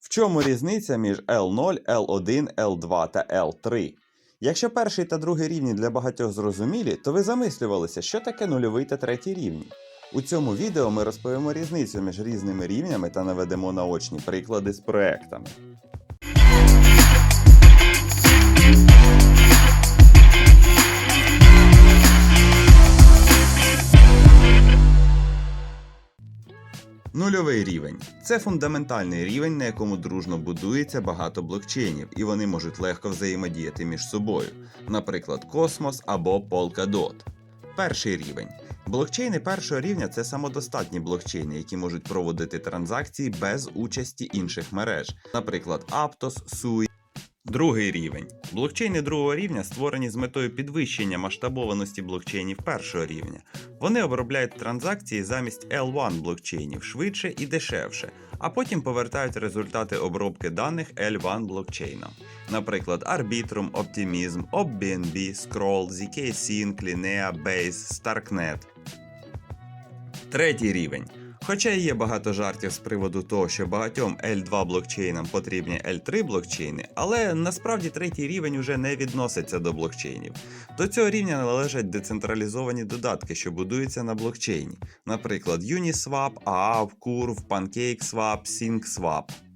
В чому різниця між L0, L1, L2 та L3? Якщо перший та другий рівні для багатьох зрозумілі, то ви замислювалися, що таке нульовий та третій рівні. У цьому відео ми розповімо різницю між різними рівнями та наведемо наочні приклади з проектами. Нульовий рівень це фундаментальний рівень, на якому дружно будується багато блокчейнів, і вони можуть легко взаємодіяти між собою, наприклад, Космос або Polkadot. Перший рівень. Блокчейни першого рівня це самодостатні блокчейни, які можуть проводити транзакції без участі інших мереж, наприклад, Aptos, Sui. Другий рівень. Блокчейни другого рівня створені з метою підвищення масштабованості блокчейнів першого рівня. Вони обробляють транзакції замість L1 блокчейнів швидше і дешевше, а потім повертають результати обробки даних L1 блокчейнам. Наприклад, Arbitrum, Optimism, OpBNB, Scroll, ZK Sync, Linea, Base, Starknet. Третій рівень. Хоча є багато жартів з приводу того, що багатьом L2 блокчейнам потрібні L3 блокчейни, але насправді третій рівень уже не відноситься до блокчейнів. До цього рівня належать децентралізовані додатки, що будуються на блокчейні, наприклад, Uniswap, Aave, Curve, PancakeSwap, SyncSwap.